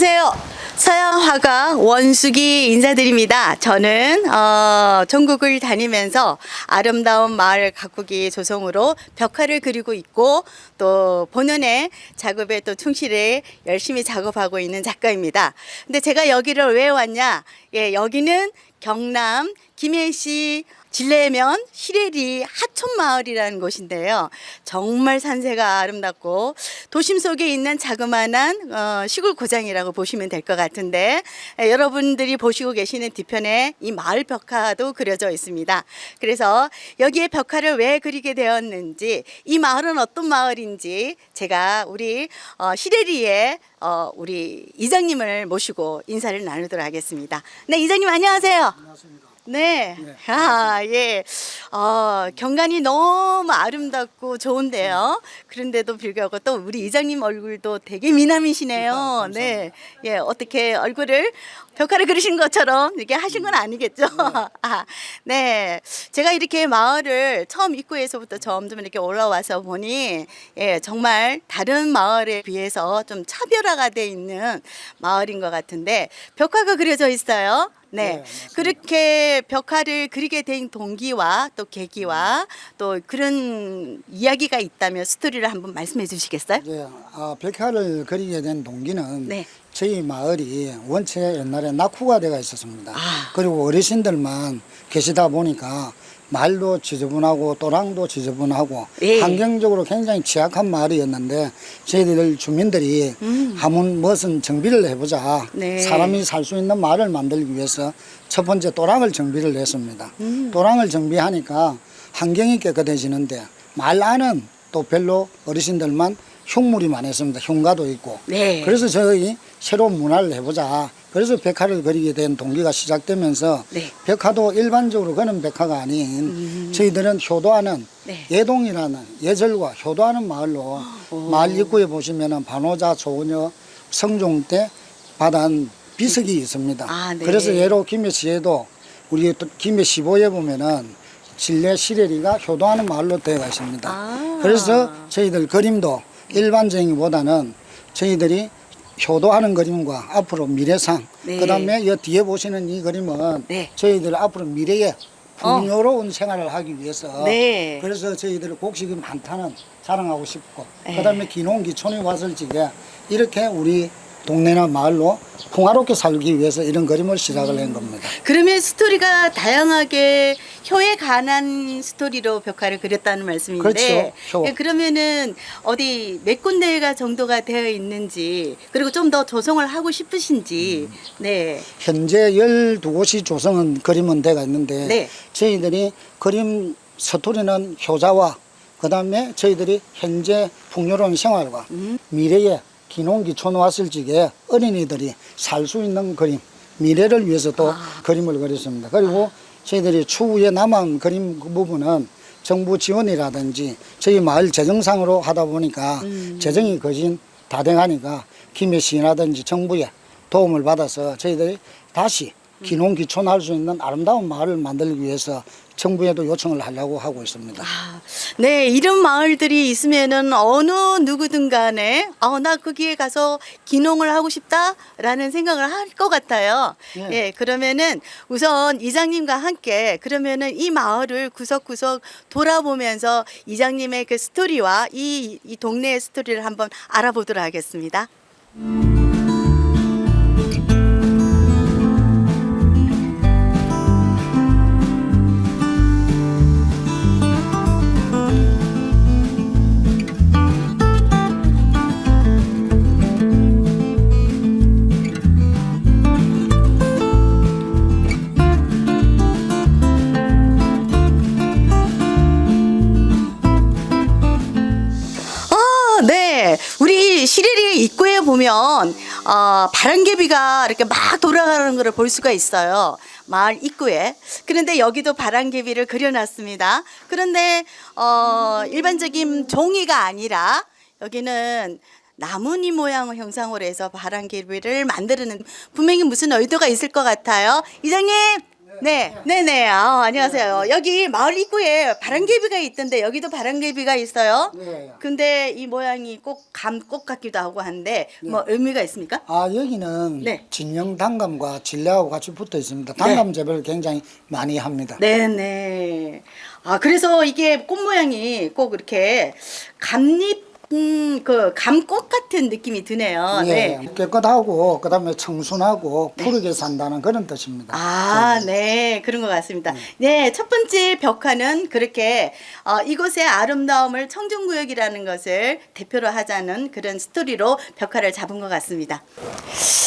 안녕하세요. 서양화가 원숙이 인사드립니다. 저는 어, 전국을 다니면서 아름다운 마을 가꾸기 조성으로 벽화를 그리고 있고 또 본연의 작업에 또 충실해 열심히 작업하고 있는 작가입니다. 근데 제가 여기를 왜 왔냐? 예, 여기는 경남 김해시 진례면 시래리 하촌마을이라는 곳인데요. 정말 산세가 아름답고 도심 속에 있는 자그마한 어, 시골 고장이라고 보시면 될 것 같은데 에, 여러분들이 보시고 계시는 뒤편에 이 마을 벽화도 그려져 있습니다. 그래서 여기에 벽화를 왜 그리게 되었는지 이 마을은 어떤 마을인지 제가 우리 어, 시래리의 어, 우리 이장님을 모시고 인사를 나누도록 하겠습니다. 네, 이장님 안녕하세요. 반갑습니다. 네. 아, 예. 어, 경관이 너무 아름답고 좋은데요. 그런데도 불구하고 또 우리 이장님 얼굴도 되게 미남이시네요. 감사합니다. 네. 예, 어떻게 얼굴을 벽화를 그리신 것처럼 이렇게 하신 건 아니겠죠? 아, 네. 제가 이렇게 마을을 처음 입구에서부터 점점 이렇게 올라와서 보니 예, 정말 다른 마을에 비해서 좀 차별화가 돼 있는 마을인 것 같은데 벽화가 그려져 있어요. 네, 네. 그렇게 벽화를 그리게 된 동기와 또 계기와 또 그런 이야기가 있다면 스토리를 한번 말씀해 주시겠어요? 이제 아, 벽화를 그리게 된 동기는 네. 저희 마을이 원체 옛날에 낙후가 되어 있었습니다. 아. 그리고 어르신들만 계시다 보니까 말도 지저분하고 또랑도 지저분하고 예. 환경적으로 굉장히 취약한 마을이었는데 저희들 주민들이 한번 무슨 정비를 해보자 음. 네. 사람이 살 수 있는 마을을 만들기 위해서 첫 번째 또랑을 정비를 했습니다. 음. 또랑을 정비하니까 환경이 깨끗해지는데 말 안은 또 별로 어르신들만 흉물이 많았습니다. 흉가도 있고. 네. 그래서 저희 새로운 문화를 해보자. 그래서 벽화를 그리게 된 동기가 시작되면서 네. 벽화도 일반적으로 그런 벽화가 아닌 저희들은 효도하는 음. 네. 예동이라는 예절과 효도하는 마을로 마을 입구에 보시면은 반호자 조녀 성종 때 받은 비석이 있습니다. 아, 네. 그래서 예로 김해시에도 우리 또 김해시보에 보면은 진례 시래리가 효도하는 마을로 되어 있습니다. 아. 그래서 저희들 그림도 일반적인보다는 저희들이 효도하는 그림과 앞으로 미래상 네. 그다음에 이 뒤에 보시는 이 그림은 네. 저희들 앞으로 미래에 풍요로운 생활을 하기 위해서 네. 그래서 저희들 곡식이 많다는 자랑하고 싶고 네. 그다음에 기농기촌에 왔을 적에 이렇게 우리 동네나 마을로 풍화롭게 살기 위해서 이런 그림을 시작을 한 겁니다. 그러면 스토리가 다양하게 효에 관한 스토리로 벽화를 그렸다는 말씀인데 그렇죠, 효. 예, 그러면은 어디 몇 군데가 정도가 되어 있는지 그리고 좀 더 조성을 하고 싶으신지 음. 네. 현재 12곳이 조성은 그림은 돼가 있는데 네. 저희들이 그림 서투리는 효자와 그 다음에 저희들이 현재 풍요로운 생활과 음. 미래에 기농기촌 왔을 적에 어린이들이 살 수 있는 그림 미래를 위해서 또 아. 그림을 그렸습니다. 그리고 저희들이 추후에 남은 그림 그 부분은 정부 지원이라든지 저희 마을 재정상으로 하다 보니까 음. 재정이 거진 다 돼가니까 김해시라든지 정부의 도움을 받아서 저희들이 다시 기농기촌 할 수 있는 아름다운 마을을 만들기 위해서 정부에도 요청을 하려고 하고 있습니다. 아, 네, 이런 마을들이 있으면은 어느 누구든 간에, 어, 나 거기에 가서 기농을 하고 싶다라는 생각을 할 것 같아요. 예. 예, 그러면은 우선 이장님과 함께 그러면은 이 마을을 구석구석 돌아보면서 이장님의 그 스토리와 이, 이 동네의 스토리를 한번 알아보도록 하겠습니다. 보면 어, 바람개비가 이렇게 막 돌아가는 것을 볼 수가 있어요. 마을 입구에. 그런데 여기도 바람개비를 그려놨습니다. 그런데 어, 일반적인 종이가 아니라 여기는 나무니 모양 형상으로 해서 바람개비를 만드는 분명히 무슨 의도가 있을 것 같아요. 이장님, 네, 네네. 아, 안녕하세요. 여기 마을 입구에 바람개비가 있던데 여기도 바람개비가 있어요. 네. 근데 이 모양이 꼭 감꽃 같기도 하고 한데 뭐 의미가 있습니까? 아 여기는 네. 진영 단감과 진례하고 같이 붙어 있습니다. 단감 재배를 굉장히 많이 합니다. 네네. 아, 그래서 이게 꽃 모양이 꼭 이렇게 감잎, 음, 그 감꽃 같은 느낌이 드네요. 예, 네. 깨끗하고 그다음에 청순하고 푸르게 산다는 그런 뜻입니다. 아, 네, 그런 것 같습니다. 네, 첫 번째 벽화는 그렇게 어, 이곳의 아름다움을 청정구역이라는 것을 대표로 하자는 그런 스토리로 벽화를 잡은 것 같습니다.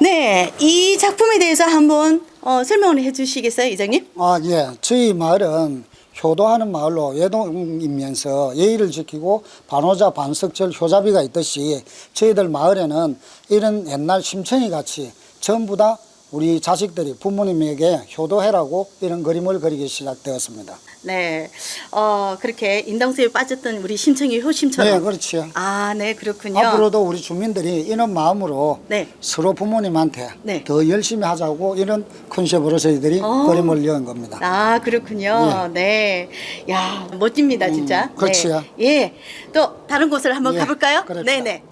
네, 이 작품에 대해서 한번 어, 설명을 해주시겠어요, 이장님? 아, 예. 저희 마을은 효도하는 마을로 예동이면서 예의를 지키고 반호자 반석절 효자비가 있듯이 저희들 마을에는 이런 옛날 심청이 같이 전부 다 우리 자식들이 부모님에게 효도해라고 이런 그림을 그리기 시작되었습니다. 네, 어, 그렇게 인당수에 빠졌던 우리 심청이 효심처럼. 네, 그렇지요. 아, 네, 그렇군요. 앞으로도 우리 주민들이 이런 마음으로 네. 서로 부모님한테 네. 더 열심히 하자고 이런 컨셉으로 저희들이 어. 그림을 이은 겁니다. 아, 그렇군요. 네. 야, 멋집니다, 진짜. 음, 그렇지요. 네. 예. 또 다른 곳을 한번 예, 가볼까요? 그럽시다. 네네.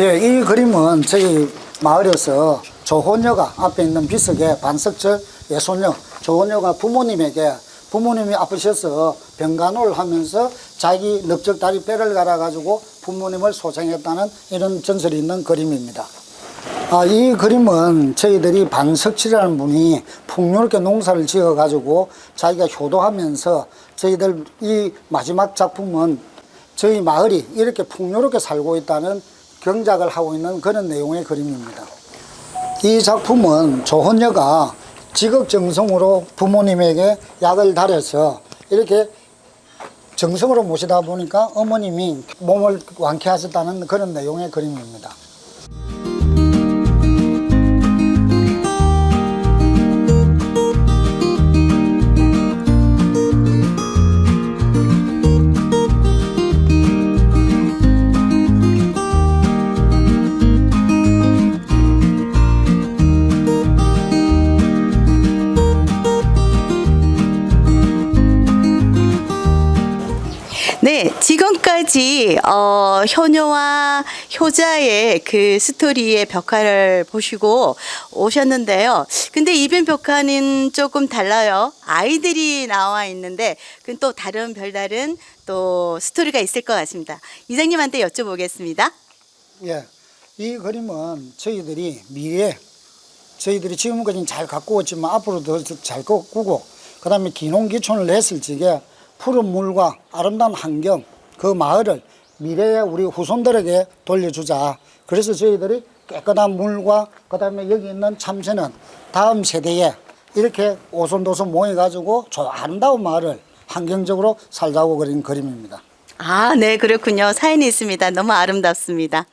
예, 이 그림은 저희 마을에서 조혼녀가 앞에 있는 비석에 반석절 예손녀 조혼녀가 부모님에게 부모님이 아프셔서 병간호를 하면서 자기 넓적 다리 뼈를 갈아가지고 부모님을 소생했다는 이런 전설이 있는 그림입니다. 아, 이 그림은 저희들이 반석칠이라는 분이 풍요롭게 농사를 지어 가지고 자기가 효도하면서 저희들 이 마지막 작품은 저희 마을이 이렇게 풍요롭게 살고 있다는 경작을 하고 있는 그런 내용의 그림입니다. 이 작품은 조혼녀가 지극정성으로 부모님에게 약을 달여서 이렇게 정성으로 모시다 보니까 어머님이 몸을 완쾌하셨다는 그런 내용의 그림입니다. 지금까지 어, 효녀와 효자의 그 스토리의 벽화를 보시고 오셨는데요. 근데 이번 벽화는 조금 달라요. 아이들이 나와 있는데 그건 또 다른 별다른 또 스토리가 있을 것 같습니다. 이장님한테 여쭤보겠습니다. 예, 이 그림은 저희들이 미래, 저희들이 지금까지 잘 갖고 왔지만 앞으로도 잘 꾸고, 그 다음에 기농기촌을 했을 적에 푸른 물과 아름다운 환경, 그 마을을 미래의 우리 후손들에게 돌려주자. 그래서 저희들이 깨끗한 물과 그 다음에 여기 있는 참새는 다음 세대에 이렇게 오손도손 모여가지고 저 아름다운 마을을 환경적으로 살자고 그린 그림입니다. 아, 네, 그렇군요. 사연이 있습니다. 너무 아름답습니다.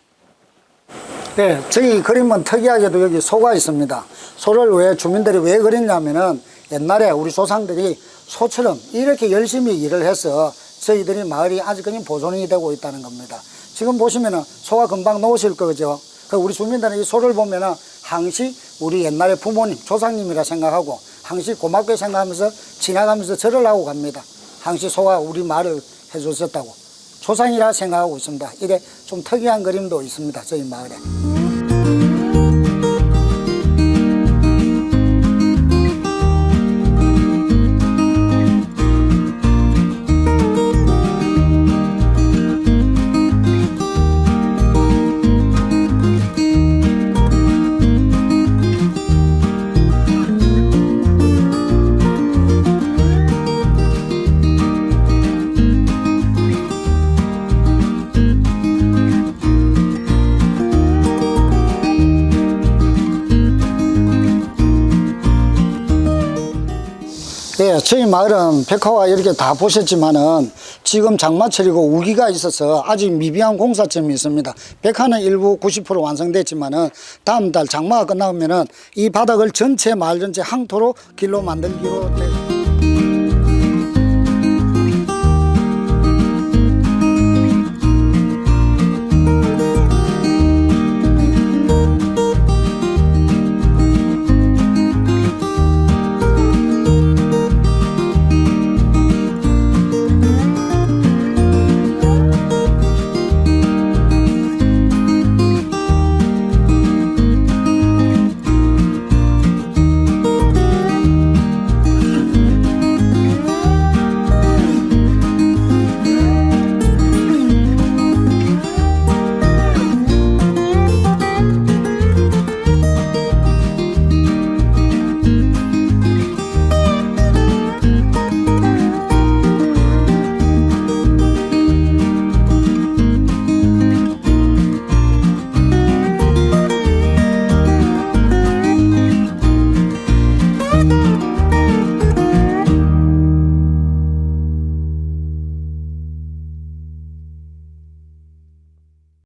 네, 저희 그림은 특이하게도 여기 소가 있습니다. 소를 왜 주민들이 왜 그렸냐면은 옛날에 우리 조상들이 소처럼 이렇게 열심히 일을 해서 저희들이 마을이 아직까지 보존이 되고 있다는 겁니다. 지금 보시면은 소가 금방 놓으실 거죠. 그 우리 주민들은 이 소를 보면은 항시 우리 옛날에 부모님, 조상님이라 생각하고 항시 고맙게 생각하면서 지나가면서 절을 하고 갑니다. 항시 소가 우리 말을 해줬었다고. 조상이라 생각하고 있습니다. 이게 좀 특이한 그림도 있습니다. 저희 마을에. 저희 마을은 백화와 이렇게 다 보셨지만은 지금 장마철이고 우기가 있어서 아직 미비한 공사점이 있습니다. 백화는 일부 90% 완성됐지만은 다음 달 장마가 끝나면은 이 바닥을 전체 마을 전체 항토로 길로 만들기로 돼.